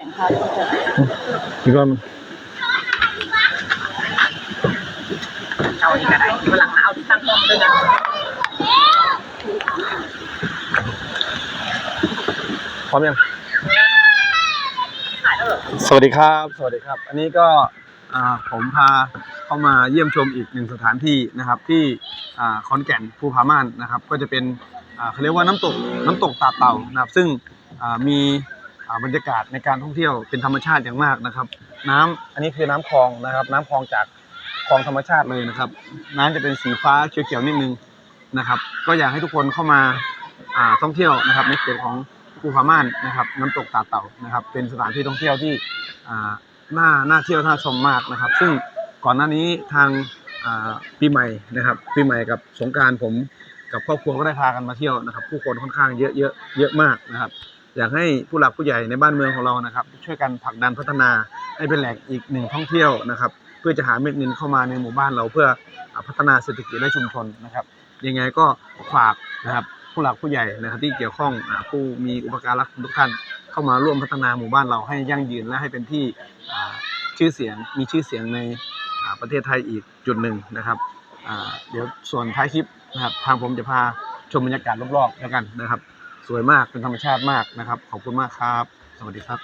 พี่ก้อนเอาอีกอะไรวันหลังมาเอาที่ตั้งกล้องด้วยนะพร้อมยังถ่ายแล้วเหรอสวัสดีครับ สวัสดีครับ อันนี้ก็อ่าผมพาเข้ามาเยี่ยมชมอีกหนึ่งสถานที่นะครับ ที่อ่าขอนแก่นภูผาม่านนะครับ ก็จะเป็นอ่าเขาเรียกว่าน้ำตกน้ำตกตาเต่านะครับ ซึ่งอ่ามีอ่า บรรยากาศในการท่องเที่ยวเป็นธรรมชาติอย่างมากนะครับ น้ำอันนี้คือน้ำคลองนะครับ น้ำคลองจากคลองธรรมชาติเลยนะครับ น้ำจะเป็นสีฟ้าเขียวๆนิดนึงนะครับ ก็อยากให้ทุกคนเข้ามาท่องเที่ยวนะครับ ในเขตของภูผาม่านนะครับ น้ำตกตาเต่านะครับ เป็นสถานที่ท่องเที่ยวที่น่าน่าเที่ยวน่าชมมากนะครับ ซึ่งก่อนหน้านี้ทางปีใหม่นะครับปีใหม่กับสงการผมกับครอบครัวก็ได้พากันมาเที่ยวนะครับ ผู้คนค่อนข้างเยอะเยอะเยอะมากนะครับ อยากให้ผู้หลักผู้ใหญ่ในบ้านเมืองของเรานะครับ ช่วยกันผลักดันพัฒนาให้เป็นแหล่งอีกหนึ่งท่องเที่ยวนะครับ เพื่อจะหาเม็ดเงินเข้ามาในหมู่บ้านเราเพื่อพัฒนาเศรษฐกิจและชุมชนนะครับ ยังไงก็ฝากนะครับผู้หลักผู้ใหญ่นะครับที่เกี่ยวข้องผู้มีอุปการะทุกท่านเข้ามาร่วมพัฒนาหมู่บ้านเราให้ยั่งยืนและให้เป็นที่ชื่อเสียงมีชื่อเสียงในประเทศไทยอีกจุดหนึ่งนะครับเดี๋ยวส่วนท้ายคลิปนะครับทางผมจะพาชมบรรยากาศรอบๆแล้วกันนะครับ สวยมากเป็นธรรมชาติมากนะครับ ขอบคุณมากครับ สวัสดีครับ